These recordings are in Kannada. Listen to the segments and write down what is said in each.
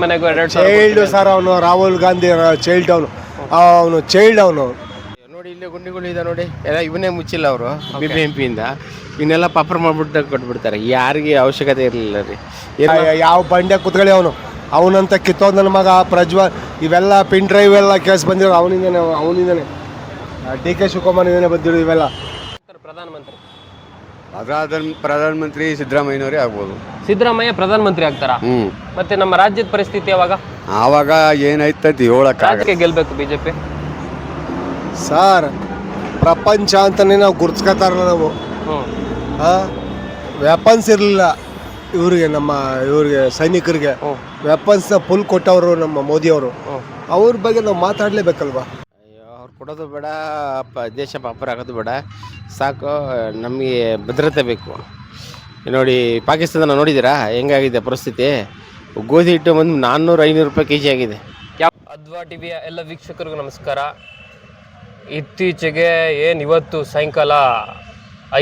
ಮನೆಗೂ ಚೈಲ್ಡ್ ಸರ್ ಅವನು ರಾಹುಲ್ ಗಾಂಧಿ ಚೈಲ್ಡ್ ಅವನು. ಅವನು ಚೈಲ್ಡ್ ಅವನು. ನೋಡಿ ಇಲ್ಲಿ ಗುಂಡಿಗಳು ಇದೆ ನೋಡಿ. ಎಲ್ಲ ಇವನ್ನೇ ಮುಚ್ಚಿಲ್ಲ ಅವರು ಬಿ ಬಿ ಎಂ ಪಿಯಿಂದ ಇವನ್ನೆಲ್ಲ ಪಾಪರ್ ಮಾಡ್ಬಿಟ್ಟು ಕೊಟ್ಬಿಡ್ತಾರೆ. ಯಾರಿಗೆ ಅವಶ್ಯಕತೆ ಇರಲಿಲ್ಲ ರೀ. ಯಾವ ಬಂಡೆ ಕುತ್ಕೊಳ್ಳಿ ಅವನು. ಅವನಂತ ಕಿತ್ತೋದ್ ನನ್ನ ಮಗ ಪ್ರಜ್ವಲ್ ಇವೆಲ್ಲ ಪಿನ್ ಡ್ರೈವ್ ಎಲ್ಲ ಕೇಸ್ ಬಂದಿರೋ ಅವನಿಂದನೇ ಅವನಿಂದನೇ. ಡಿ ಕೆ ಶಿವಕುಮಾರಿಂದನೇ ಬಂದಿರೋ ಇವೆಲ್ಲ. ಪ್ರಧಾನಮಂತ್ರಿ. ಪ್ರಧಾನ ಪ್ರಧಾನಮಂತ್ರಿ ಸಿದ್ದರಾಮಯ್ಯನವರೇ ಆಗ್ಬೋದು. ಸಿದ್ದರಾಮಯ್ಯ ಪ್ರಧಾನಮಂತ್ರಿ ಆಗ್ತಾರಾ? ಹ್ಮ್. ಮತ್ತೆ ನಮ್ಮ ರಾಜ್ಯದ ಪರಿಸ್ಥಿತಿ ಯಾವಾಗ? ಆವಾಗ ಏನಾಯ್ತೈತಿ ಹೇಳಕ್ಕಾಗ ರಾಜ್ಯಕ್ಕೆ ಗೆಲ್ಬೇಕು ಬಿಜೆಪಿ? ಸರ್ ಪ್ರಪಂಚ ಅಂತಲೇ ನಾವು ಗುರ್ಸ್ಕೊತಾರಲ್ಲ ನಾವು. ಹ್ಮ್. ವೆಪನ್ಸ್ ಇರಲಿಲ್ಲ ಇವ್ರಿಗೆ ನಮ್ಮ ಇವ್ರಿಗೆ ಸೈನಿಕರಿಗೆ. ಹ್ಮ್. ವೆಪನ್ಸ್ನ ಫುಲ್ ಕೊಟ್ಟವರು ನಮ್ಮ ಮೋದಿಯವರು. ಹ್ಮ್. ಅವ್ರ ಬಗ್ಗೆ ನಾವು ಮಾತಾಡಲೇಬೇಕಲ್ವಾ? ಅವ್ರು ಕೊಡೋದು ಬೇಡ, ಪ, ದೇಶ ಪಾಪರ್ ಆಗೋದು ಬೇಡ. ಸಾಕು, ನಮಗೆ ಭದ್ರತೆ ಬೇಕು. ನೋಡಿ ಪಾಕಿಸ್ತಾನ ನೋಡಿದ್ದೀರಾ? ಹೆಂಗಾಗಿದೆ ಪರಿಸ್ಥಿತಿ? ಗೋಧಿ ಹಿಟ್ಟು ಒಂದು ನಾನ್ನೂರು ಐನೂರು ರೂಪಾಯಿ ಕೆ ಜಿ ಆಗಿದೆ. ಯಾವ ಅದ್ವಾ ಟಿವಿಯ ಎಲ್ಲ ವೀಕ್ಷಕರಿಗೂ ನಮಸ್ಕಾರ. ಇತ್ತೀಚೆಗೆ ಏನು ಇವತ್ತು ಸಾಯಂಕಾಲ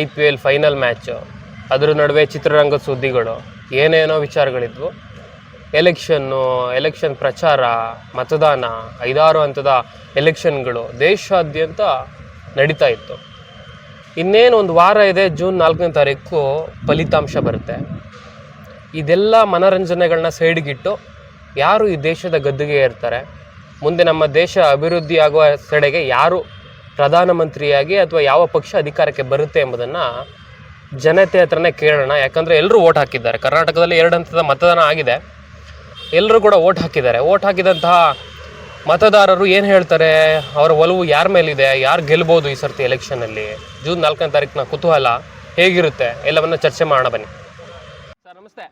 I P L final match. ಅದ್ರ ನಡುವೆ ಚಿತ್ರರಂಗದ ಸುದ್ದಿಗಳು. ಏನೇನೋ ವಿಚಾರಗಳಿದ್ವು. ಎಲೆಕ್ಷನ್ನು, ಎಲೆಕ್ಷನ್ ಪ್ರಚಾರ, ಮತದಾನ, ಐದಾರು ಹಂತದ ಎಲೆಕ್ಷನ್ಗಳು ದೇಶಾದ್ಯಂತ ನಡೀತಾ ಇತ್ತು. ಇನ್ನೇನು ಒಂದು ವಾರ ಇದೆ, ಜೂನ್ ನಾಲ್ಕನೇ ತಾರೀಕು ಫಲಿತಾಂಶ ಬರುತ್ತೆ. ಇದೆಲ್ಲ ಮನೋರಂಜನೆಗಳನ್ನ ಸೈಡ್ಗಿಟ್ಟು ಯಾರು ಈ ದೇಶದ ಗದ್ದುಗೆ ಇರ್ತಾರೆ ಮುಂದೆ ನಮ್ಮ ದೇಶ ಅಭಿವೃದ್ಧಿ ಆಗುವ ಕಡೆಗೆ ಯಾರು ಪ್ರಧಾನಮಂತ್ರಿಯಾಗಿ ಅಥವಾ ಯಾವ ಪಕ್ಷ ಅಧಿಕಾರಕ್ಕೆ ಬರುತ್ತೆ ಎಂಬುದನ್ನು ಜನತೆ ಹತ್ರನೇ ಕೇಳೋಣ. ಯಾಕಂದರೆ ಎಲ್ಲರೂ ಓಟ್ ಹಾಕಿದ್ದಾರೆ. ಕರ್ನಾಟಕದಲ್ಲಿ ಎರಡು ಹಂತದ ಮತದಾನ ಆಗಿದೆ. ಎಲ್ಲರೂ ಕೂಡ ಓಟ್ ಹಾಕಿದ್ದಾರೆ. ಓಟ್ ಹಾಕಿದಂತಹ ಮತದಾರರು ಏನು ಹೇಳ್ತಾರೆ? ಅವರ ಒಲವು ಯಾರ ಮೇಲಿದೆ? ಯಾರು ಗೆಲ್ಬೋದು ಈ ಸರ್ತಿ ಎಲೆಕ್ಷನಲ್ಲಿ ಜೂನ್ ನಾಲ್ಕನೇ ತಾರೀಕಿನ ಕುತೂಹಲ ಹೇಗಿರುತ್ತೆ? ಎಲ್ಲವನ್ನ ಚರ್ಚೆ ಮಾಡೋಣ ಬನ್ನಿ. ಸರ್ ನಮಸ್ತೆ.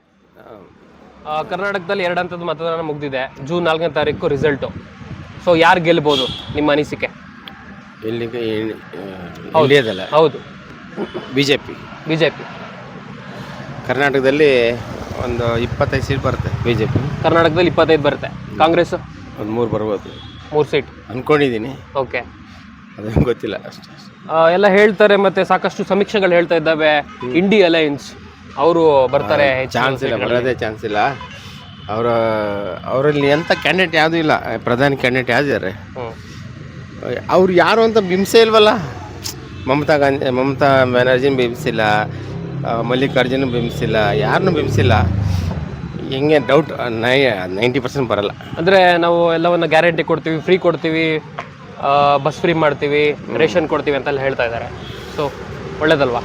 ಕರ್ನಾಟಕದಲ್ಲಿ ಎರಡು ಹಂತದ ಮತದಾನ ಮುಗಿದಿದೆ. ಜೂನ್ ನಾಲ್ಕನೇ ತಾರೀಕು ರಿಸಲ್ಟು ಸೊ ಯಾರು ಗೆಲ್ಬೋದು ನಿಮ್ಮ ಅನಿಸಿಕೆ? ಇಲ್ಲಿಗೆ ಹೌದು B J P B J P ಕರ್ನಾಟಕದಲ್ಲಿ ಒಂದು ಇಪ್ಪತ್ತೈದು ಸೀಟ್ ಬರುತ್ತೆ. ಬಿ ಜೆ ಪಿ ಕರ್ನಾಟಕದಲ್ಲಿ ಇಪ್ಪತ್ತೈದು ಬರುತ್ತೆ. ಕಾಂಗ್ರೆಸ್? ಒಂದು ಮೂರು ಬರ್ಬೋದು. ಮೂರು ಸೀಟ್. ಅಂದ್ಕೊಂಡಿದ್ದೀನಿ ಓಕೆ. ಅದೇನು ಗೊತ್ತಿಲ್ಲ. ಅಷ್ಟೇ ಎಲ್ಲ ಹೇಳ್ತಾರೆ ಮತ್ತೆ ಸಾಕಷ್ಟು ಸಮೀಕ್ಷೆಗಳು ಹೇಳ್ತಾ ಇದ್ದಾವೆ. ಇಂಡಿ ಅಲೈನ್ಸ್ ಅವರು ಬರ್ತಾರೆ ಚಾನ್ಸ್ ಇಲ್ಲ. ಬರೋದೇ ಚಾನ್ಸ್ ಇಲ್ಲ. ಅವರ ಅವರಲ್ಲಿ ಎಂಥ ಕ್ಯಾಂಡಿಡೇಟ್ ಯಾವುದೂ ಇಲ್ಲ. ಪ್ರಧಾನಿ ಕ್ಯಾಂಡಿಡೇಟ್ ಯಾವ್ದಿದ್ದಾರೆ ಹ್ಮ್. ಅವ್ರು ಯಾರು ಅಂತ ಬಿಂಬಿಸೇ ಇಲ್ವಲ್ಲ? ಮಮತಾ ಗಾಂಧಿ ಮಮತಾ ಬ್ಯಾನರ್ಜಿನ ಬಿಂಬಿಸಿಲ್ಲ. ಮಲ್ಲಿಕಾರ್ಜುನ ಬಿಂಬಿಸಿಲ್ಲ ಯಾರನ್ನೂ ಬಿಂಬಿಸಿಲ್ಲ. ಹೆಂಗೆ ಡೌಟ್ ನೈ ನೈಂಟಿ ಪರ್ಸೆಂಟ್ ಬರಲ್ಲ. ಅಂದರೆ ನಾವು ಎಲ್ಲವನ್ನ ಗ್ಯಾರಂಟಿ ಕೊಡ್ತೀವಿ ಫ್ರೀ ಕೊಡ್ತೀವಿ ಬಸ್ ಫ್ರೀ ಮಾಡ್ತೀವಿ ರೇಷನ್ ಕೊಡ್ತೀವಿ ಅಂತೆಲ್ಲ ಹೇಳ್ತಾ ಇದ್ದಾರೆ. ಸೊ ಒಳ್ಳೇದಲ್ವಾ?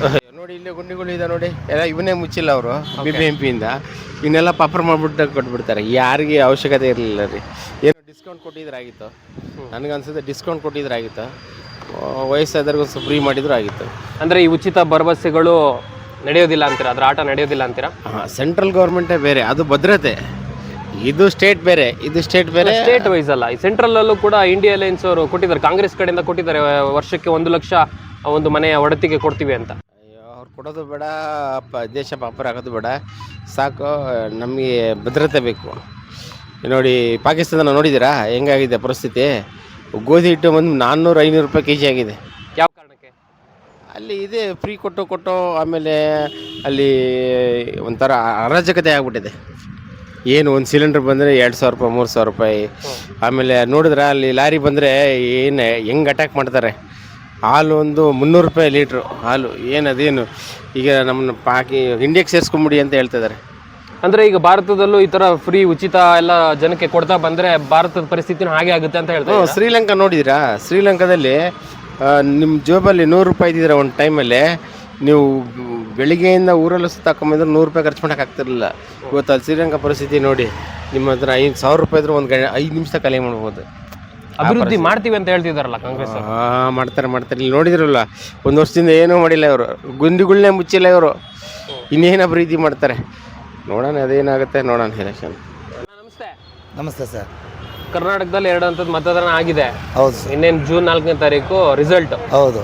ನೋಡಿ ಇಲ್ಲಿ ಗುಂಡಿಗಳು ಇದೆ ನೋಡಿ. ಎಲ್ಲ ಇವನ್ನೇ ಮುಚ್ಚಿಲ್ಲ ಅವರು ಬಿ ಬಿ ಎಂ ಪಿಯಿಂದ ಇನ್ನೆಲ್ಲ ಪಾಪರ್ ಮಾಡಿಬಿಟ್ಟು ಕೊಟ್ಬಿಡ್ತಾರೆ. ಯಾರಿಗೆ ಅವಶ್ಯಕತೆ ಇರಲಿಲ್ಲ ರೀ. ಏನು ಡಿಸ್ಕೌಂಟ್ ಕೊಟ್ಟಿದ್ರೆ ಆಗಿತ್ತು ನನಗನ್ಸುತ್ತೆ ಡಿಸ್ಕೌಂಟ್ ಕೊಟ್ಟಿದ್ರೆ ಆಗಿತ್ತು ವಯಸ್ಸಾದವ್ರಿಗೆ ಒಂದು ಫ್ರೀ ಮಾಡಿದ್ರು ಆಗಿತ್ತು. ಅಂದ್ರೆ ಈ ಉಚಿತ ಭರವಸೆಗಳು ನಡೆಯೋದಿಲ್ಲ ಅಂತೀರಾ? ಅದ್ರ ಆಟ ನಡೆಯೋದಿಲ್ಲ ಅಂತೀರಾ? ಹಾಂ ಸೆಂಟ್ರಲ್ ಗೌರ್ಮೆಂಟೇ ಬೇರೆ. ಅದು ಭದ್ರತೆ. ಇದು ಸ್ಟೇಟ್ ಬೇರೆ ಇದು ಸ್ಟೇಟ್ ಬೇರೆ. ಸ್ಟೇಟ್ ವೈಸ್ ಅಲ್ಲ. ಈ ಸೆಂಟ್ರಲ್ ಅಲ್ಲೂ ಕೂಡ ಇಂಡಿಯಾ ಅಲೈನ್ಸ್ ಅವರು ಕೊಟ್ಟಿದ್ದಾರೆ. ಕಾಂಗ್ರೆಸ್ ಕಡೆಯಿಂದ ಕೊಟ್ಟಿದ್ದಾರೆ. ವರ್ಷಕ್ಕೆ ಒಂದು ಲಕ್ಷ ಒಂದು ಮನೆಯ ಒಡತಿಗೆ ಕೊಡ್ತೀವಿ ಅಂತ. ಅವ್ರು ಕೊಡೋದು ಬೇಡ. ಪ ದೇಶ ಪಾಪರ್ ಆಗೋದು ಬೇಡ. ಸಾಕು ನಮಗೆ ಭದ್ರತೆ ಬೇಕು. ನೋಡಿ ಪಾಕಿಸ್ತಾನ ನೋಡಿದ್ದೀರಾ? ಹೆಂಗಾಗಿದೆ ಪರಿಸ್ಥಿತಿ? ಗೋಧಿ ಹಿಟ್ಟು ಬಂದು ನಾನ್ನೂರು ಐನೂರು ರೂಪಾಯಿ ಕೆ ಜಿ ಆಗಿದೆ. ಯಾವ ಕಾರಣಕ್ಕೆ? ಅಲ್ಲಿ ಇದೆ ಫ್ರೀ ಕೊಟ್ಟು ಕೊಟ್ಟು ಆಮೇಲೆ ಅಲ್ಲಿ ಒಂಥರ ಅರಾಜಕತೆ ಆಗ್ಬಿಟ್ಟಿದೆ. ಏನು ಒಂದು ಸಿಲಿಂಡ್ರ್ ಬಂದರೆ ಎರಡು ಸಾವಿರ ರೂಪಾಯಿ ಮೂರು ಸಾವಿರ ರೂಪಾಯಿ. ಆಮೇಲೆ ನೋಡಿದ್ರೆ ಅಲ್ಲಿ ಲಾರಿ ಬಂದರೆ ಏನು ಹೆಂಗೆ ಅಟ್ಯಾಕ್ ಮಾಡ್ತಾರೆ. ಹಾಲು ಒಂದು ಮುನ್ನೂರು ರೂಪಾಯಿ ಲೀಟ್ರು ಹಾಲು ಏನು ಅದೇನು. ಈಗ ನಮ್ಮನ್ನು ಪಾಕಿ ಇಂಡಿಯಾಗೆ ಸೇರಿಸ್ಕೊಂಬಿಡಿ ಅಂತ ಹೇಳ್ತಿದ್ದಾರೆ ಅಂದ್ರೆ ಈಗ ಭಾರತದಲ್ಲೂ ಈ ತರ ಫ್ರೀ ಉಚಿತ ಎಲ್ಲ ಜನಕ್ಕೆ ಕೊಡ್ತಾ ಬಂದ್ರೆ ಭಾರತದ ಪರಿಸ್ಥಿತಿನೂ ಹಾಗೆ ಆಗುತ್ತೆ ಅಂತ ಹೇಳ್ತಾರೆ ಹ್ಞೂ? ಶ್ರೀಲಂಕಾ ನೋಡಿದಿರಾ ಶ್ರೀಲಂಕಾದಲ್ಲಿ ನಿಮ್ಮ ಜೇಬಲ್ಲಿ ನೂರು ರೂಪಾಯಿ ಇದ್ದಿದ್ರೆ ಒಂದು ಟೈಮಲ್ಲಿ ನೀವು ಬೆಳಿಗ್ಗೆಯಿಂದ ಊರಲ್ಲಿ ಸುತ್ತಾಕೊಂಬಂದ್ರೆ ನೂರು ರೂಪಾಯಿ ಖರ್ಚು ಮಾಡೋಕೆ ಆಗ್ತಿರಲಿಲ್ಲ. ಇವತ್ತು ಅಲ್ಲಿ ಶ್ರೀಲಂಕಾ ಪರಿಸ್ಥಿತಿ ನೋಡಿ ನಿಮ್ಮ ಹತ್ರ ಐದು ಸಾವಿರ ರೂಪಾಯಿ ಇದ್ರೆ ಒಂದು ಗಂಟೆ ಐದು ನಿಮಿಷ ಕಲೆ ಮಾಡ್ಬೋದು. ಅಭಿವೃದ್ಧಿ ಮಾಡ್ತೀವಿ ಅಂತ ಹೇಳ್ತಿದಾರಲ್ಲ ಕಾಂಗ್ರೆಸ್ ಹಾಂ ಮಾಡ್ತಾರೆ ಮಾಡ್ತಾರೆ. ಇಲ್ಲಿ ನೋಡಿದ್ರಲ್ಲ ಒಂದು ವರ್ಷದಿಂದ ಏನೂ ಮಾಡಿಲ್ಲ ಇವರು. ಗುಂಡಿಗಳನ್ನೇ ಮುಚ್ಚಿಲ್ಲ ಇವರು. ಇನ್ನೇನು ಅಭಿವೃದ್ಧಿ ಮಾಡ್ತಾರೆ? ನೋಡೋಣ ಅದೇನಾಗುತ್ತೆ ನೋಡೋಣ ಎಲೆಕ್ಷನ್ ನಮಸ್ತೆ. ನಮಸ್ತೆ ಸರ್. ಕರ್ನಾಟಕದಲ್ಲಿ ಎರಡು ಹಂತದ ಮತದಾನ ಆಗಿದೆ. ಹೌದು ಸರ್. ಇನ್ನೇನು ಜೂನ್ ನಾಲ್ಕನೇ ತಾರೀಕು ರಿಸಲ್ಟ್ ಹೌದು.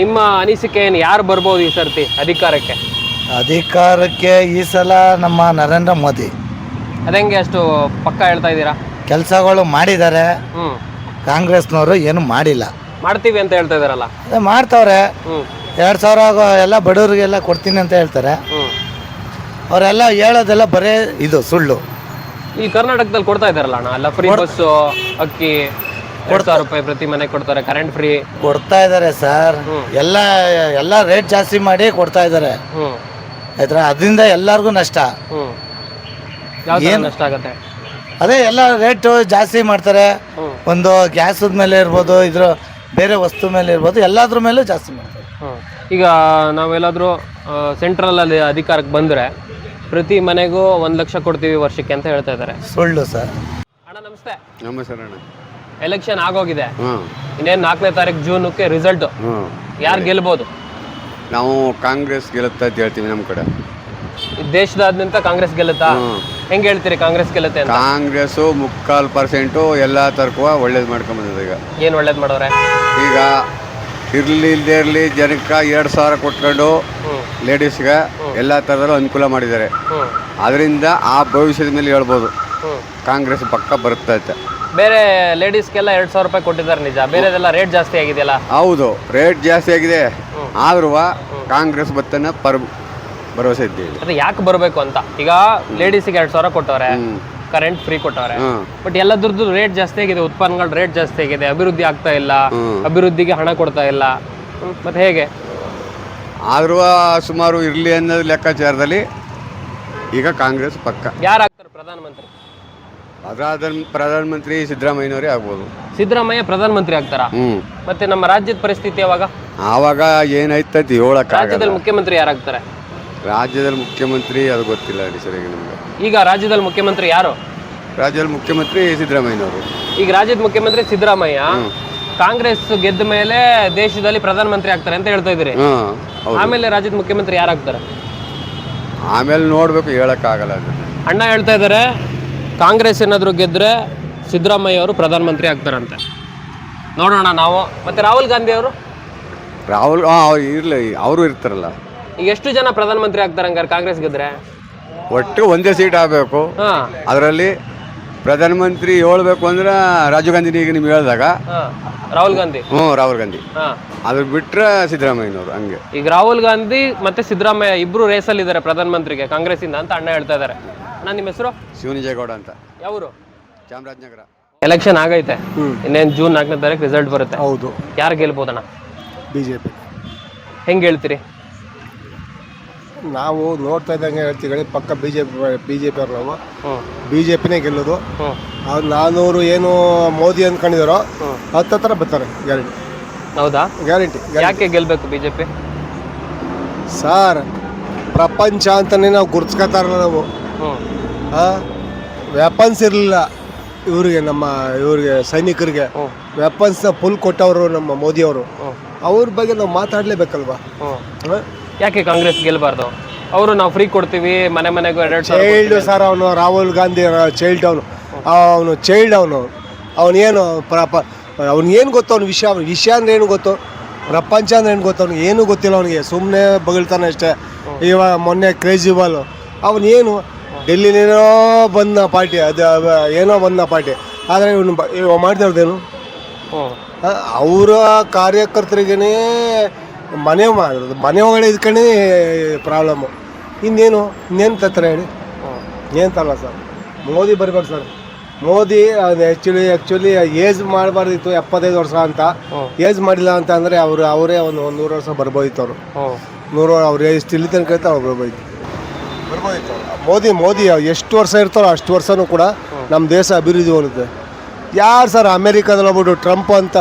ನಿಮ್ಮ ಅನಿಸಿಕೆ ಏನು? ಯಾರು ಬರ್ಬೋದು ಈ ಸರ್ತಿ ಅಧಿಕಾರಕ್ಕೆ? ಅಧಿಕಾರಕ್ಕೆ ಈ ಸಲ ನಮ್ಮ ನರೇಂದ್ರ ಮೋದಿ. ಅದಂಗೆ ಅಷ್ಟು ಪಕ್ಕ ಹೇಳ್ತಾ ಇದ್ದೀರಾ? ಕೆಲಸಗಳು ಮಾಡಿದ್ದಾರೆ. ಕಾಂಗ್ರೆಸ್ನವರು ಏನು ಮಾಡಿಲ್ಲ. ಮಾಡ್ತೀವಿ ಅಂತ ಹೇಳ್ತಾ ಇದಾರಲ್ಲ ಅದೇ ಮಾಡ್ತವ್ರೆ. ಹ್ಮ್. ಎರಡು ಸಾವಿರ ಆಗೋ ಎಲ್ಲ ಬಡವರಿಗೆಲ್ಲ ಕೊಡ್ತೀನಿ ಅಂತ ಹೇಳ್ತಾರೆ. ಅವರೆಲ್ಲ ಹೇಳೋದೆಲ್ಲ ಬರೇ ಇದು ಸುಳ್ಳು. ಈ ಕರ್ನಾಟಕದಲ್ಲಿ ಕೊಡ್ತಾ ಇದಾರಲ್ಲ ಅಣ್ಣ? ಅಲ್ಲ ಫ್ರೀ ಬಸ್ ಅಕ್ಕಿ ಎರಡ್ ಸಾವಿರ ರೂಪಾಯಿ ಪ್ರತಿ ಮನೆ ಕೊಡ್ತಾರೆ ಕರೆಂಟ್ ಫ್ರೀ ಕೊಡ್ತಾ ಇದ್ದಾರೆ ಸರ್. ಎಲ್ಲ ಎಲ್ಲ ರೇಟ್ ಜಾಸ್ತಿ ಮಾಡಿ ಕೊಡ್ತಾ ಇದ್ದಾರೆ ಹ್ಮ್. ಆಯ್ತಾ? ಅದರಿಂದ ಎಲ್ಲರಿಗೂ ನಷ್ಟ. ಹ್ಮ್. ಯಾವ ಥರ ನಷ್ಟ ಆಗತ್ತೆ? ಅದೇ ಎಲ್ಲ ರೇಟು ಜಾಸ್ತಿ ಮಾಡ್ತಾರೆ. ಒಂದು ಗ್ಯಾಸದ ಮೇಲೆ ಇರ್ಬೋದು ಇದ್ರ ಬೇರೆ ವಸ್ತು ಮೇಲೆ ಇರ್ಬೋದು ಎಲ್ಲಾದ್ರ ಮೇಲೂ ಜಾಸ್ತಿ ಮಾಡ್ತಾರೆ. ಹ್ಮ್. ಈಗ ನಾವೆಲ್ಲಾದ್ರೂ ಸೆಂಟ್ರಲ್ ಅಲ್ಲಿ ಅಧಿಕಾರಕ್ಕೆ ಬಂದ್ರೆ ಪ್ರತಿ ಮನೆಗೂ ಒಂದು ಲಕ್ಷ ಕೊಡ್ತೀವಿ ವರ್ಷಕ್ಕೆ ಅಂತ ಹೇಳ್ತಾ ಇದ್ದಾರೆ. ಸುಳ್ಳು ಸರ್. ಅಣ್ಣ ನಮಸ್ತೆ. ನಮಸ್ಕಾರ ಅಣ್ಣ. ಎಲೆಕ್ಷನ್ ಆಗೋಗಿದೆ. ಹಾಂ. ಇನ್ನೇನು ನಾಲ್ಕನೇ ತಾರೀಕು ಜೂನ್ಗೆ ರಿಸಲ್ಟ್ ಹ್ಞೂ ಯಾರು ಗೆಲ್ಬೋದು? ನಾವು ಕಾಂಗ್ರೆಸ್ ಗೆಲ್ಲುತ್ತೆ ಅಂತ ಹೇಳ್ತೀವಿ ನಮ್ಮ ಕಡೆ. ಈ ದೇಶದಾದ್ಯಂತ ಕಾಂಗ್ರೆಸ್ ಗೆಲ್ಲುತ್ತಾ? ಹ್ಮ್. ಹೆಂಗ್ ಹೇಳ್ತೀರಿ ಕಾಂಗ್ರೆಸ್ ಗೆಲ್ಲುತ್ತೆ ಅಂತ? ಕಾಂಗ್ರೆಸ್ಸು ಮುಕ್ಕಾಲು ಪರ್ಸೆಂಟು ಎಲ್ಲ ತರ್ಕುವ ಒಳ್ಳೇದು ಮಾಡ್ಕೊಂಬಂದಿದೆ ಈಗ. ಏನು ಒಳ್ಳೇದ್ ಮಾಡೋರೆ? ಈಗ ಇರಲಿ ಇಲ್ಲದೆ ಇರಲಿ ಜನಕ್ಕೆ ಎರಡು ಸಾವಿರ ಕೊಟ್ಕೊಂಡು ಲೇಡೀಸ್ಗೆ ಎಲ್ಲ ಥರದಲ್ಲೂ ಅನುಕೂಲ ಮಾಡಿದ್ದಾರೆ. ಅದರಿಂದ ಆ ಭವಿಷ್ಯದ ಮೇಲೆ ಹೇಳ್ಬೋದು. ಕಾಂಗ್ರೆಸ್ ಪಕ್ಕ ಬರ್ತೈತೆ ಬೇರೆ ಲೇಡೀಸ್ಗೆಲ್ಲ ಎರಡು ಸಾವಿರ ರೂಪಾಯಿ ಕೊಟ್ಟಿದ್ದಾರೆ ನಿಜ. ಬೇರೆದೆಲ್ಲ ರೇಟ್ ಜಾಸ್ತಿ ಆಗಿದೆಯಲ್ಲ? ಹೌದು ರೇಟ್ ಜಾಸ್ತಿ ಆಗಿದೆ. ಆದ್ರೂ ಕಾಂಗ್ರೆಸ್ ಬತ್ತನ ಪರ್ ಭರವಸೆ ಇದ್ದೀವಿ. ಅದು ಯಾಕೆ ಬರಬೇಕು ಅಂತ? ಈಗ ಲೇಡೀಸ್ಗೆ ಎರಡು ಸಾವಿರ ಕೊಟ್ಟವ್ರೆ. ಕರೆಂಟ್ ಫ್ರೀ ಕೊಟ್ಟವ್ರೆ. ಬಟ್ ಎಲ್ಲದ್ರದ್ದು ರೇಟ್ ಜಾಸ್ತಿ ಆಗಿದೆ ಉತ್ಪನ್ನಗಳ ರೇಟ್ ಜಾಸ್ತಿ ಆಗಿದೆ ಅಭಿವೃದ್ಧಿ ಆಗ್ತಾ ಇಲ್ಲ ಅಭಿವೃದ್ಧಿಗೆ ಹಣ ಕೊಡ್ತಾ ಇಲ್ಲ. ಮತ್ತೆ ಹೇಗೆ? ಆದ್ರೂ ಸುಮಾರು ಇರಲಿ ಅನ್ನೋ ಲೆಕ್ಕಾಚಾರದಲ್ಲಿ ಈಗ ಕಾಂಗ್ರೆಸ್ ಪಕ್ಕ. ಯಾರಾಗ್ತಾರೆ ಪ್ರಧಾನಮಂತ್ರಿ? ಪ್ರಧಾನ ಪ್ರಧಾನಮಂತ್ರಿ ಸಿದ್ದರಾಮಯ್ಯನವರೇ ಆಗ್ಬೋದು. ಸಿದ್ದರಾಮಯ್ಯ ಪ್ರಧಾನಮಂತ್ರಿ ಆಗ್ತಾರ? ಮತ್ತೆ ನಮ್ಮ ರಾಜ್ಯದ ಪರಿಸ್ಥಿತಿ ಯಾವಾಗ? ಆವಾಗ ಏನಾಯ್ತೈತಿ ಹೇಳಕ್ಕೆ ರಾಜ್ಯದಲ್ಲಿ ಮುಖ್ಯಮಂತ್ರಿ ಯಾರಾಗ್ತಾರೆ? ರಾಜ್ಯದಲ್ಲಿ ಮುಖ್ಯಮಂತ್ರಿ ಅದು ಗೊತ್ತಿಲ್ಲ ಸರಿ ಸರಿಯಾಗಿ ನಮ್ಗೆ. ಈಗ ರಾಜ್ಯದಲ್ಲಿ ಮುಖ್ಯಮಂತ್ರಿ ಯಾರು? ರಾಜ್ಯದಲ್ಲಿ ಮುಖ್ಯಮಂತ್ರಿ ಸಿದ್ದರಾಮಯ್ಯನವರು. ಈಗ ರಾಜ್ಯದ ಮುಖ್ಯಮಂತ್ರಿ ಸಿದ್ದರಾಮಯ್ಯ ಕಾಂಗ್ರೆಸ್ ಗೆದ್ದ ಮೇಲೆ ದೇಶದಲ್ಲಿ ಪ್ರಧಾನಮಂತ್ರಿ ಆಗ್ತಾರೆ ಅಂತ ಹೇಳ್ತಾ ಇದ್ದೀರಿ. ಹಾಂ ಹೌದು. ಆಮೇಲೆ ರಾಜ್ಯದ ಮುಖ್ಯಮಂತ್ರಿ ಯಾರಾಗ್ತಾರೆ? ಆಮೇಲೆ ನೋಡ್ಬೇಕು ಹೇಳಕ್ಕಾಗಲ್ಲ ಆಗಲ್ಲ ಅಣ್ಣ ಹೇಳ್ತಾ ಇದ್ದಾರೆ ಕಾಂಗ್ರೆಸ್ ಏನಾದ್ರು ಗೆದ್ರೆ ಸಿದ್ದರಾಮಯ್ಯ ಅವರು ಪ್ರಧಾನಮಂತ್ರಿ ಆಗ್ತಾರಂತೆ. ನೋಡೋಣ ನಾವು. ಮತ್ತೆ ರಾಹುಲ್ ಗಾಂಧಿ ಅವರು? ರಾಹುಲ್ ಹಾಂ ಇರಲಿ ಅವರು ಇರ್ತಾರಲ್ಲ. ಈಗ ಎಷ್ಟು ಜನ ಪ್ರಧಾನಮಂತ್ರಿ ಆಗ್ತಾರೆ ಹಂಗಾರೆ ಕಾಂಗ್ರೆಸ್ ಗೆದ್ರೆ? ಒಟ್ಟು ಒಂದೇ ಸೀಟ್ ಆಗಬೇಕು. ಹಾ. ಅದರಲ್ಲಿ ಪ್ರಧಾನಮಂತ್ರಿ ಹೇಳ್ಬೇಕು ಅಂದ್ರೆ ರಾಜೀವ್ ಗಾಂಧಿನ ಈಗ ನಿಮ್ಗೆ ಹೇಳಿದಾಗ. ಹಾ ರಾಹುಲ್ ಗಾಂಧಿ. ಹ್ಞೂ ರಾಹುಲ್ ಗಾಂಧಿ. ಹಾ. ಅದ್ರ ಬಿಟ್ರೆ ಸಿದ್ದರಾಮಯ್ಯನವರು ಹಂಗೆ. ಈಗ ರಾಹುಲ್ ಗಾಂಧಿ ಮತ್ತೆ ಸಿದ್ದರಾಮಯ್ಯ ಇಬ್ಬರು ರೇಸಲ್ಲಿ ಇದ್ದಾರೆ ಪ್ರಧಾನಮಂತ್ರಿಗೆ ಕಾಂಗ್ರೆಸ್ಸಿಂದ ಅಂತ ಅಣ್ಣ ಹೇಳ್ತಾ ಇದ್ದಾರೆ ನಾನು ನಿಮ್ಮ ಹೆಸರು? ಶಿವನಿಜೇಗೌಡ ಅಂತ. ಯಾವರು? ಚಾಮರಾಜನಗರ. ಎಲೆಕ್ಷನ್ ಆಗೈತೆ. ಇನ್ನೇನು ಜೂನ್ ನಾಲ್ಕನೇ ತಾರೀಕು ರಿಸಲ್ಟ್ ಬರುತ್ತೆ. ಹೌದು. ಯಾರು ಗೆಲ್ಬೋದಣ್ಣ? ಬಿ ಜೆ ಪಿ ಹೆಂಗೆ ಹೇಳ್ತೀರಿ? ನಾವು ನೋಡ್ತಾ ಇದ್ದಂಗೆ ಹೇಳ್ತೀವಿ ಪಕ್ಕ B J P B J P ಅವ್ರು ನಾವು. ಬಿ ಜೆ ಪಿನೇ ಗೆಲ್ಲೋದು ಅವ್ರು ನಾನ್ನೂರು ಏನು ಮೋದಿ ಅಂದ್ಕೊಂಡಿದಾರೋ ಹತ್ತತ್ರ ಬರ್ತಾರೆ ಗ್ಯಾರಂಟಿ ಹೌದಾ? ಗ್ಯಾರಂಟಿ ಯಾಕೆ ಗೆಲ್ಬೇಕು ಪಿ ಸರ್ ಪ್ರಪಂಚ ಅಂತಲೇ ನಾವು ಗುರ್ಸ್ಕೊತಾರಲ್ಲ ನಾವು. ವೆಪನ್ಸ್ ಇರಲಿಲ್ಲ ಇವ್ರಿಗೆ ನಮ್ಮ ಇವ್ರಿಗೆ ಸೈನಿಕರಿಗೆ. ವೆಪನ್ಸ್ನ ಫುಲ್ ಕೊಟ್ಟವರು ನಮ್ಮ ಮೋದಿಯವರು ಅವ್ರ. ಬಗ್ಗೆ ನಾವು ಮಾತಾಡಲೇಬೇಕಲ್ವಾ? ಯಾಕೆ ಕಾಂಗ್ರೆಸ್ ಗೆಲ್ಲಬಾರ್ದು ಅವರು ನಾವು ಫ್ರೀ ಕೊಡ್ತೀವಿ ಮನೆ ಮನೆಗೂ ಎರಡು ಸಾವಿರ ಚೈಲ್ಡ್ ಸರ್ ಅವನು ರಾಹುಲ್ ಗಾಂಧಿ ಚೈಲ್ಡ್ ಅವನು. ಅವನು ಚೈಲ್ಡ್ ಅವನು. ಅವನೇನು ಪ್ರಪ ಏನು ಗೊತ್ತು ಅವ್ನ ವಿಷಯ? ಅವ್ನ ವಿಷಯ ಅಂದ್ರೆ ಏನು ಗೊತ್ತು? ಪ್ರಪಂಚ ಅಂದ್ರೆ ಏನು ಗೊತ್ತು ಅವ್ನಿಗೆ? ಏನೂ ಗೊತ್ತಿಲ್ಲ ಅವನಿಗೆ. ಸುಮ್ಮನೆ ಬಗಳ್ತಾನೆ ಅಷ್ಟೇ. ಇವಾಗ ಮೊನ್ನೆ ಕ್ರೇಜಿಬಲ್ ಅವನೇನು ಡೆಲ್ಲಿನೇನೋ ಬಂದ ಪಾರ್ಟಿ ಅದು ಏನೋ ಬಂದ ಪಾರ್ಟಿ. ಆದರೆ ಇವನು ಇವ ಹ್ಞೂ ಅವರ ಕಾರ್ಯಕರ್ತರಿಗೇ ಮನೆ ಮಾಡೋದು ಮನೆ ಒಳಗಡೆ ಇದ್ಕೊಂಡೇ ಪ್ರಾಬ್ಲಮ್ಮು ಇನ್ನೇನು ಇನ್ನೇನು ತತ್ರ ಹೇಳಿ? ಏನು ತರಲ್ಲ ಸರ್ ಮೋದಿ ಬರಬೇಕು ಸರ್ ಮೋದಿ ಅದು ಆ್ಯಕ್ಚುಲಿ ಆ್ಯಕ್ಚುಲಿ ಏಜ್ ಮಾಡಬಾರ್ದಿತ್ತು ಎಪ್ಪತ್ತೈದು ವರ್ಷ ಅಂತ. ಏಜ್ ಮಾಡಿಲ್ಲ ಅಂತ ಅಂದರೆ ಅವರು ಅವರೇ ಒಂದು ಒಂದು ನೂರು ವರ್ಷ ಬರ್ಬೋದಿತ್ತು ಅವರು. ನೂರು ಅವ್ರು ಏಜ್ ತಿಳಿ ತನಕ ಇರ್ತಾರೆ ಅವ್ರು ಬರ್ಬೋದಿತ್ತು. ಬರ್ಬೋದಿತ್ತು ಮೋದಿ ಮೋದಿ ಎಷ್ಟು ವರ್ಷ ಇರ್ತಾರೋ ಅಷ್ಟು ವರ್ಷನೂ ಕೂಡ ನಮ್ಮ ದೇಶ ಅಭಿವೃದ್ಧಿ ಹೋಗುತ್ತೆ ಯಾರು ಸರ್ ಅಮೇರಿಕಾದಲ್ಲಿ ಹೋಗ್ಬಿಟ್ಟು ಟ್ರಂಪ್ ಅಂತ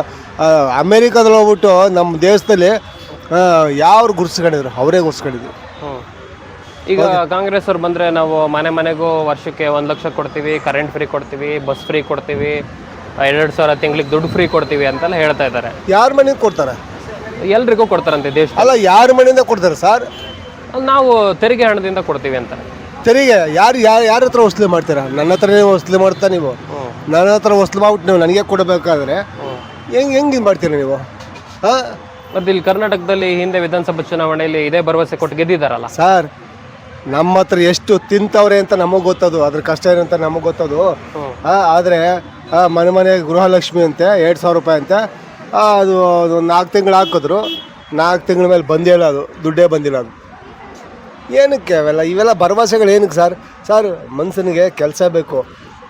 ಅಮೇರಿಕಾದಲ್ಲಿ ಹೋಗ್ಬಿಟ್ಟು ನಮ್ಮ ದೇಶದಲ್ಲಿ ಯಾರು ಗುರ್ಸ್ಕೊಂಡಿದ್ರು? ಅವರೇ ಗುರ್ಸ್ಕೊಂಡಿದ್ರು. ಈಗ ಕಾಂಗ್ರೆಸ್ ಅವ್ರು ಬಂದ್ರೆ ನಾವು ಮನೆ ಮನೆಗೂ ವರ್ಷಕ್ಕೆ ಒಂದು ಲಕ್ಷ ಕೊಡ್ತೀವಿ ಕರೆಂಟ್ ಫ್ರೀ ಕೊಡ್ತೀವಿ ಬಸ್ ಫ್ರೀ ಕೊಡ್ತೀವಿ ಎರಡೆರಡು ಸಾವಿರ ತಿಂಗಳಿಗೆ ದುಡ್ಡು ಫ್ರೀ ಕೊಡ್ತೀವಿ ಅಂತೆಲ್ಲ ಹೇಳ್ತಾ ಇದ್ದಾರೆ ಯಾರ ಮನೆಗೆ ಕೊಡ್ತಾರೆ? ಎಲ್ರಿಗೂ ಕೊಡ್ತಾರಂತೆ ದೇಶ ಅಲ್ಲ ಯಾರ ಮನೆಯಿಂದ ಕೊಡ್ತಾರೆ ಸರ್? ನಾವು ತೆರಿಗೆ ಹಣದಿಂದ ಕೊಡ್ತೀವಿ ಅಂತ. ತೆರಿಗೆ? ಯಾರು ಯಾರು ಯಾರ ಹತ್ರ ವಸೂಲಿ ಮಾಡ್ತೀರಾ? ನನ್ನ ಹತ್ರನೇ ವಸೂಲಿ ಮಾಡ್ತಾ ನೀವು. ನನ್ನ ಹತ್ರ ವಸೂಲಿ ಮಾಡ್ಬಿಟ್ಟು ನೀವು ನನಗೆ ಕೊಡಬೇಕಾದ್ರೆ ಹೆಂಗೆ ಹೆಂಗೆ ಇದು ಮಾಡ್ತೀರಾ ನೀವು? ಹಾಂ? ಮತ್ತೆ ಇಲ್ಲಿ ಕರ್ನಾಟಕದಲ್ಲಿ ಹಿಂದೆ ವಿಧಾನಸಭಾ ಚುನಾವಣೆಯಲ್ಲಿ ಇದೇ ಭರವಸೆ ಕೊಟ್ಟು ಗೆದ್ದಿದ್ದಾರಲ್ಲ? ಸರ್ ನಮ್ಮ ಹತ್ರ ಎಷ್ಟು ತಿಂತವ್ರೆ ಅಂತ ನಮಗೆ ಗೊತ್ತದು ಅದ್ರ ಕಷ್ಟ ಏನಂತ ನಮಗೆ ಗೊತ್ತದು. ಆದ್ರೆ ಆದರೆ ಮನೆ ಮನೆ ಗೃಹಲಕ್ಷ್ಮಿ ಅಂತೆ ಎರಡು ಸಾವಿರ ರೂಪಾಯಿ ಅಂತೆ ಆ, ಅದು ಅದು ನಾಲ್ಕು ತಿಂಗಳು ಹಾಕಿದ್ರು ನಾಲ್ಕು ತಿಂಗಳ ಮೇಲೆ ಬಂದೇ ಇಲ್ಲ ಅದು ದುಡ್ಡೇ ಬಂದಿಲ್ಲ ಅದು. ಏನಕ್ಕೆ ಅವೆಲ್ಲ ಇವೆಲ್ಲ ಭರವಸೆಗಳು ಏನಕ್ಕೆ ಸರ್? ಸರ್ ಮನುಷ್ಯನಿಗೆ ಕೆಲಸ ಬೇಕು.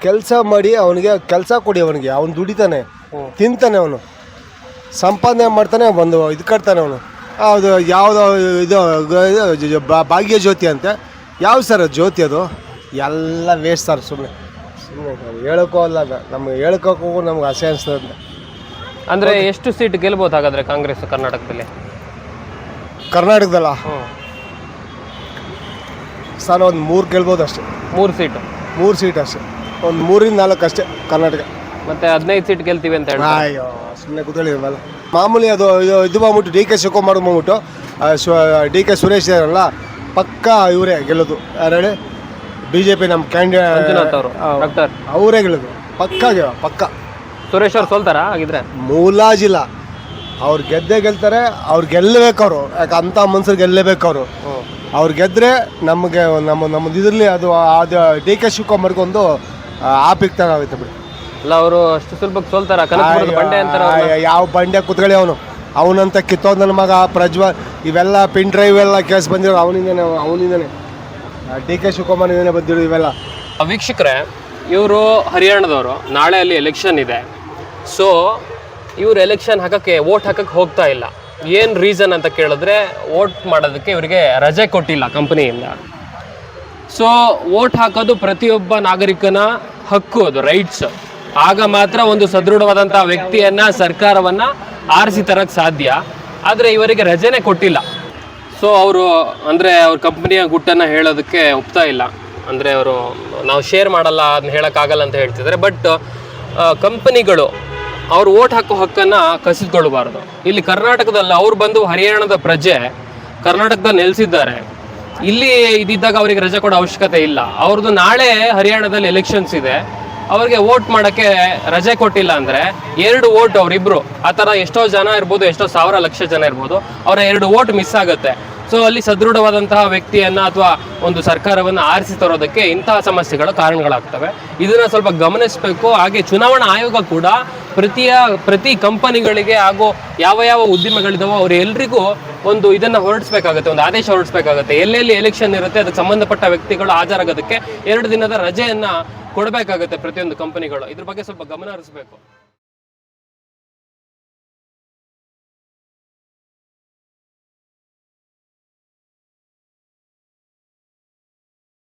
ಕೆಲಸ ಮಾಡಿ ಅವನಿಗೆ ಕೆಲಸ ಕೊಡಿ ಅವನಿಗೆ ಅವನು ದುಡಿತಾನೆ ತಿಂತಾನೆ ಅವನು. ಸಂಪಾದನೆ ಮಾಡ್ತಾನೆ ಒಂದು ಇದು ಕಟ್ತಾನೆ ಅವನು. ಅದು ಯಾವುದೋ ಇದು ಭಾಗ್ಯ ಜ್ಯೋತಿ ಅಂತೆ. ಯಾವ ಸರ್ ಜ್ಯೋತಿ ಅದು? ಎಲ್ಲ ವೇಸ್ಟ್ ಸರ್ ಸುಮ್ಮನೆ ಸುಮ್ಮನೆ ಹೇಳೋಕ್ಕೂ ಅಲ್ಲ. ನಮ್ಗೆ ಹೇಳ್ಕೋಕ್ಕೂ ನಮ್ಗೆ ಆಸೆ ಅನಿಸ್ತದೆ. ಅಂದರೆ ಎಷ್ಟು ಸೀಟ್ ಗೆಲ್ಬೋದು ಹಾಗಾದ್ರೆ ಕಾಂಗ್ರೆಸ್ ಕರ್ನಾಟಕದಲ್ಲಿ? ಕರ್ನಾಟಕದಲ್ಲ? ಹ್ಞೂ ಸರ್ ಒಂದು ಮೂರು ಗೆಲ್ಬೋದು ಅಷ್ಟೇ ಮೂರು ಸೀಟು. ಮೂರು ಸೀಟ್ ಅಷ್ಟೇ. ಒಂದು ಮೂರಿಂದ ನಾಲ್ಕು ಅಷ್ಟೇ ಕರ್ನಾಟಕ. ಮತ್ತೆ ಹದಿನೈದು ಸೀಟ್ ಗೆಲ್ತೀವಿ ಅಂತ ಹೇಳಿ ಅಯ್ಯೋ ಸುಮ್ಮನೆ ಕೂತ್ಕೊಳ್ಳಿವಲ್ಲ ಮಾಮೂಲಿ ಅದು ಇದು ಇದು ಬಂದ್ಬಿಟ್ಟು ಡಿ ಕೆ ಶಿವಕುಮಾರ್ ಬಂದ್ಬಿಟ್ಟು ಡಿ ಕೆ ಸುರೇಶ್ ಇದಾರಲ್ಲ ಪಕ್ಕ ಇವರೇ ಗೆಲ್ಲೋದು. ಯಾರು ಹೇಳಿ ಬಿ ಜೆ ಪಿ ನಮ್ಮ ಕ್ಯಾಂಡಿಡೇಟ್ ಅವರು ಡಾಕ್ಟರ್. ಅವರೇ ಗೆಲ್ಲೋದು. ಪಕ್ಕ ಗೆ- ಪಕ್ಕ. ಸುರೇಶ್ ಅವ್ರು ಸೋಲ್ತಾರಾ ಹಾಗಿದ್ರೆ? ಮೂಲಾಜಿಲ್ಲ ಅವ್ರು ಗೆದ್ದೇ ಗೆಲ್ತಾರೆ ಅವ್ರು ಗೆಲ್ಲಬೇಕು ಅವರು. ಯಾಕೆ ಅಂಥ ಮನ್ಸರು ಗೆಲ್ಲಬೇಕು ಅವರು. ಅವ್ರು ಗೆದ್ದರೆ ನಮಗೆ ನಮ್ಮ ನಮ್ಮದು ಇದರಲ್ಲಿ ಅದು ಅದು ಡಿ ಕೆ ಶಿವಕುಮಾರ್ಗೆ ಒಂದು ಆಪಿಕ್ತಾಗ ಆಗುತ್ತೆ ಬಿಡಿ. ಅಲ್ಲ ಅವರು ಅಷ್ಟು ಸುಲಭಕ್ಕೆ ಸೋಲ್ತಾರ. ಕನಕಪುರದ ಬಂಡೆ ಅಂತಾರ ಯಾವ ಬಂಡೆ ಕುತ್ಕೊಳ್ಳಿ ಅವನು. ಅವನಂತ ಕಿತ್ತೋದ್ ನನ್ನ ಮಗ ಪ್ರಜ್ವಲ್ ಇವೆಲ್ಲ ಪಿನ್ ಡ್ರೈವ್ ಎಲ್ಲ ಕೇಸ್ ಬಂದಿರೋ ಅವನಿಂದನೇ ಅವನಿಂದನೇ. ಡಿ ಕೆ ಶಿವಕುಮಾರ್ ಇಂದಾನೆ ಬಂದಿರೋದು ಇವೆಲ್ಲ. ವೀಕ್ಷಕರೇ ಇವರು ಹರಿಯಾಣದವರು. ನಾಳೆ ಅಲ್ಲಿ ಎಲೆಕ್ಷನ್ ಇದೆ. ಸೊ ಇವ್ರು ಎಲೆಕ್ಷನ್ ಹಾಕಕ್ಕೆ ವೋಟ್ ಹಾಕಕ್ಕೆ ಹೋಗ್ತಾ ಇಲ್ಲ. ಏನು ರೀಸನ್ ಅಂತ ಕೇಳಿದ್ರೆ ವೋಟ್ ಮಾಡೋದಕ್ಕೆ ಇವರಿಗೆ ರಜೆ ಕೊಟ್ಟಿಲ್ಲ ಕಂಪನಿಯಿಂದ ಸೊ ವೋಟ್ ಹಾಕೋದು ಪ್ರತಿಯೊಬ್ಬ ನಾಗರಿಕನ ಹಕ್ಕು ಅದು ರೈಟ್ಸ್ ಆಗ ಮಾತ್ರ ಒಂದು ಸದೃಢವಾದಂತಹ ವ್ಯಕ್ತಿಯನ್ನ, ಸರ್ಕಾರವನ್ನ ಆರಿಸಿ ತರಕ್ ಸಾಧ್ಯ. ಆದ್ರೆ ಇವರಿಗೆ ರಜೆನೆ ಕೊಟ್ಟಿಲ್ಲ. ಸೊ ಅವರು ಅಂದ್ರೆ ಅವ್ರ ಕಂಪನಿಯ ಗುಟ್ಟನ್ನ ಹೇಳೋದಕ್ಕೆ ಒಪ್ತಾ ಇಲ್ಲ. ಅಂದ್ರೆ ಅವರು ನಾವು ಶೇರ್ ಮಾಡಲ್ಲ ಅದನ್ನ ಹೇಳಕ್ಕಾಗಲ್ಲ ಅಂತ ಹೇಳ್ತಿದ್ದಾರೆ. ಬಟ್ ಕಂಪನಿಗಳು ಅವ್ರು ಓಟ್ ಹಾಕೋ ಹಕ್ಕನ್ನ ಕಸಿದುಕೊಳ್ಳಬಾರದು ಇಲ್ಲಿ ಕರ್ನಾಟಕದಲ್ಲಿ ಅವ್ರು ಬಂದು ಹರಿಯಾಣದ ಪ್ರಜೆ, ಕರ್ನಾಟಕದಲ್ಲಿ ನೆಲೆಸಿದ್ದಾರೆ. ಇಲ್ಲಿ ಇದ್ದಿದ್ದಾಗ ಅವರಿಗೆ ರಜೆ ಕೊಡೋ ಅವಶ್ಯಕತೆ ಇಲ್ಲ. ಅವ್ರದ್ದು ನಾಳೆ ಹರಿಯಾಣದಲ್ಲಿ ಎಲೆಕ್ಷನ್ಸ್ ಇದೆ. ಅವ್ರಿಗೆ ವೋಟ್ ಮಾಡೋಕ್ಕೆ ರಜೆ ಕೊಟ್ಟಿಲ್ಲ ಅಂದರೆ ಎರಡು ವೋಟ್ ಅವರಿಬ್ರು. ಆ ಥರ ಎಷ್ಟೋ ಜನ ಇರ್ಬೋದು, ಎಷ್ಟೋ ಸಾವಿರ ಲಕ್ಷ ಜನ ಇರ್ಬೋದು, ಅವರ ಎರಡು ವೋಟ್ ಮಿಸ್ ಆಗುತ್ತೆ. ಸೊ ಅಲ್ಲಿ ಸದೃಢವಾದಂತಹ ವ್ಯಕ್ತಿಯನ್ನು ಅಥವಾ ಒಂದು ಸರ್ಕಾರವನ್ನು ಆರಿಸಿ ತರೋದಕ್ಕೆ ಇಂತಹ ಸಮಸ್ಯೆಗಳು ಕಾರಣಗಳಾಗ್ತವೆ. ಇದನ್ನು ಸ್ವಲ್ಪ ಗಮನಿಸಬೇಕು. ಹಾಗೆ ಚುನಾವಣಾ ಆಯೋಗ ಕೂಡ ಪ್ರತಿಯ, ಪ್ರತಿ ಕಂಪನಿಗಳಿಗೆ ಹಾಗೂ ಯಾವ ಯಾವ ಉದ್ದಿಮೆಗಳಿದಾವೋ ಅವ್ರು ಎಲ್ರಿಗೂ ಒಂದು ಇದನ್ನು ಹೊರಡಿಸಬೇಕಾಗುತ್ತೆ, ಒಂದು ಆದೇಶ ಹೊರಡಿಸಬೇಕಾಗುತ್ತೆ. ಎಲ್ಲೆಲ್ಲಿ ಎಲೆಕ್ಷನ್ ಇರುತ್ತೆ, ಅದಕ್ಕೆ ಸಂಬಂಧಪಟ್ಟ ವ್ಯಕ್ತಿಗಳು ಹಾಜರಾಗೋದಕ್ಕೆ ಎರಡು ದಿನದ ರಜೆಯನ್ನ ಕೊಡಬೇಕಾಗತ್ತೆ ಪ್ರತಿಯೊಂದು ಕಂಪನಿಗಳು ಇದ್ರ ಬಗ್ಗೆ ಸ್ವಲ್ಪ ಗಮನ ಹರಿಸಬೇಕು.